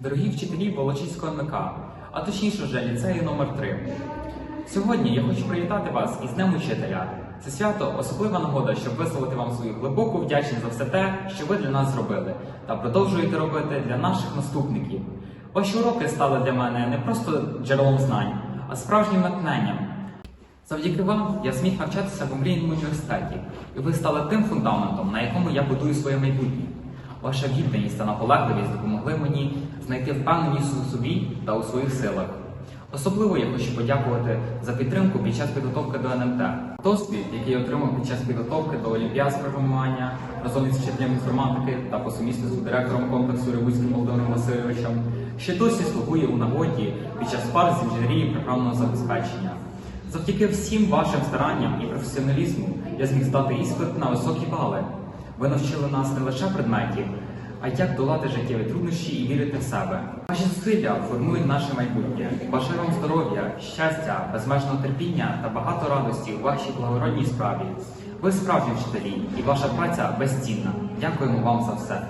Дорогі вчителі Волочиського НМК, а точніше вже ліцею номер 3 Сьогодні я хочу привітати вас із Днем Учителя. Це свято особлива нагода, щоб висловити вам свою глибоку вдячність за все те, що ви для нас зробили, та продовжуєте робити для наших наступників. Ваші уроки стали для мене не просто джерелом знань, а справжнім натхненням. Завдяки вам я зміг навчатися в омрійному університеті, і ви стали тим фундаментом, на якому я будую своє майбутнє. Ваша відданість та наполегливість допомогли мені знайти впевненість у собі та у своїх силах. Особливо я хочу подякувати за підтримку під час підготовки до НМТ. Досвід, який я отримав під час підготовки до Олімпіад з програмування разом із вчителем інформатики та по сумісництву директором комплексу Ревуцьким Володимиром Васильовичем, ще досі слугує у нагоді під час пар з інженерії програмного забезпечення. Завдяки всім вашим старанням і професіоналізму я зміг здати іспит на високі бали. Ви навчили нас не лише предметів, а як долати життєві труднощі і вірити в себе. Ваші зусилля формують наше майбутнє. Бажаю вам здоров'я, щастя, безмежного терпіння та багато радості у вашій благородній справі. Ви справжні вчителі, і ваша праця безцінна. Дякуємо вам за все.